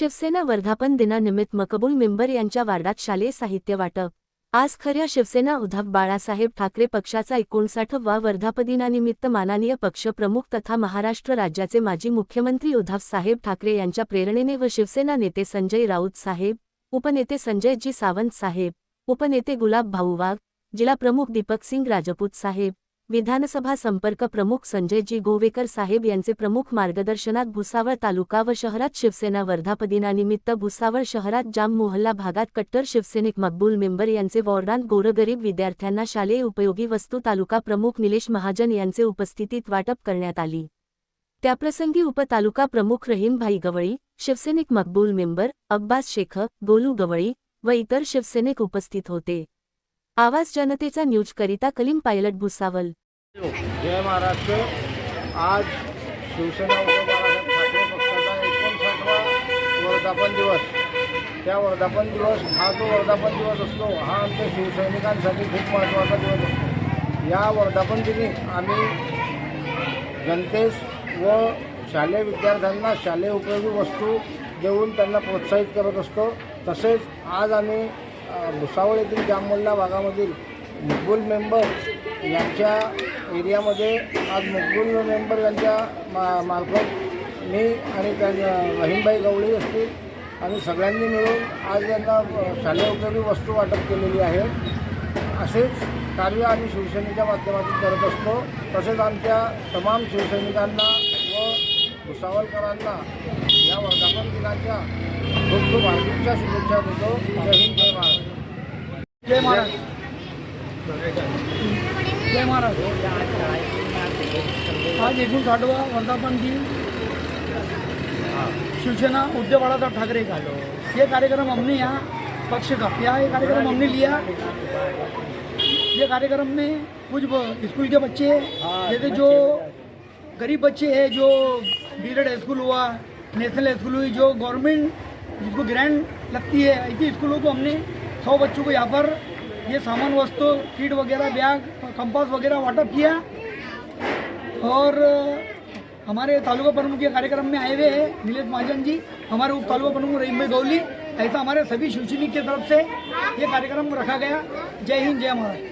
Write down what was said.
शिवसेना वर्धापन दिनानिमित्त मकबूल मेंबर यांच्या वार्डात शालेय साहित्य वाटप. आज खऱ्या शिवसेना उद्धव बाळासाहेब ठाकरे पक्षाचा एकोणसाठवा वर्धापदिनानिमित्त माननीय पक्षप्रमुख तथा महाराष्ट्र राज्याचे माजी मुख्यमंत्री उद्धव साहेब ठाकरे यांच्या प्रेरणेने व शिवसेना नेते संजय राऊत साहेब उपनेते संजयजी सावंत साहेब उपनेते गुलाब भाऊ वाघ जिल्हाप्रमुख दीपक सिंग राजपूत साहेब विधानसभा संपर्क प्रमुख संजयजी गोवेकर साहेब यांचे प्रमुख मार्गदर्शनात भुसावळ तालुका व शहरात शिवसेना वर्धापदिनानिमित्त भुसावळ शहरात जाम मोहल्ला भागात कट्टर शिवसैनिक मकबूल मेंबर यांचे वॉर्डात गोरगरीब विद्यार्थ्यांना शालेय उपयोगी वस्तू तालुका प्रमुख निलेश महाजन यांचे उपस्थितीत वाटप करण्यात आली. त्याप्रसंगी उपतालुका प्रमुख रहीमभाई गवळी शिवसैनिक मकबूल मेंबर अब्बास शेख गोलू गवळी व इतर शिवसैनिक उपस्थित होते. आवाज जनतेचा न्यूजकरिता कलीम पायलट भुसावल जय महाराष्ट्र. आज शिवसेना उद्धव बाळासाहेब ठाकरे पक्षाचा एकोणसाठवा वर्धापन दिवस. त्या वर्धापन दिवस हा जो वर्धापन दिवस असतो हा आमच्या शिवसैनिकांसाठी खूप महत्त्वाचा दिवस असतो. या वर्धापन दिनी आम्ही जनतेस व शालेय विद्यार्थ्यांना शालेय उपयोगी वस्तू देऊन त्यांना प्रोत्साहित करत असतो. तसेच आज आम्ही भुसावळ येथील जाममोल्ला भागामधील मुकबूल मेंबर यांच्या एरियामध्ये आज मुकबूल मेंबर यांच्या मा मार्फत मी आणि त्या रहीमबाई गवळी असतील आणि सगळ्यांनी मिळून आज यांना अ, शालेय उपयोगी वस्तू वाटप केलेली आहे. असेच कार्य आम्ही शिवसेनेच्या माध्यमातून करत असतो. तसेच आमच्या तमाम शिवसैनिकांना व भुसावलकरांना या वर्धापन दिनाच्या खूप खूप हार्दिकच्या शुभेच्छा देतो. जय हिंद जय महाराज जय महाराज. जय महाराज आज एकोणसाठवा वर्धापन दिन. शिवसेना उद्धव बाळासाहेब ठाकरे का ये कार्यक्रम हमने यहाँ पक्ष का? यहाँ ये कार्यक्रम हमने लिया. ये कार्यक्रम में कुछ स्कूल के बच्चे जैसे जो गरीब बच्चे हैं जो बीरेड स्कूल हुआ नेशनल स्कूल हुई जो गवर्नमेंट जिसको ग्रैंड लगती है ऐसी स्कूलों को हमने सौ बच्चों को यहाँ पर ये सामान वस्तु, किट वगैरह, बैग, कंपास वगैरह वाटर किया। और हमारे तालुका प्रमुख के कार्यक्रम में आए हुए हैं, नीलेश महाजन जी। हमारे उप तालुका प्रमुख रहीम भाई गौली, ऐसा हमारे सभी शिवसैनिक की तरफ़ से ये कार्यक्रम रखा गया। जय हिंद, जय महाराज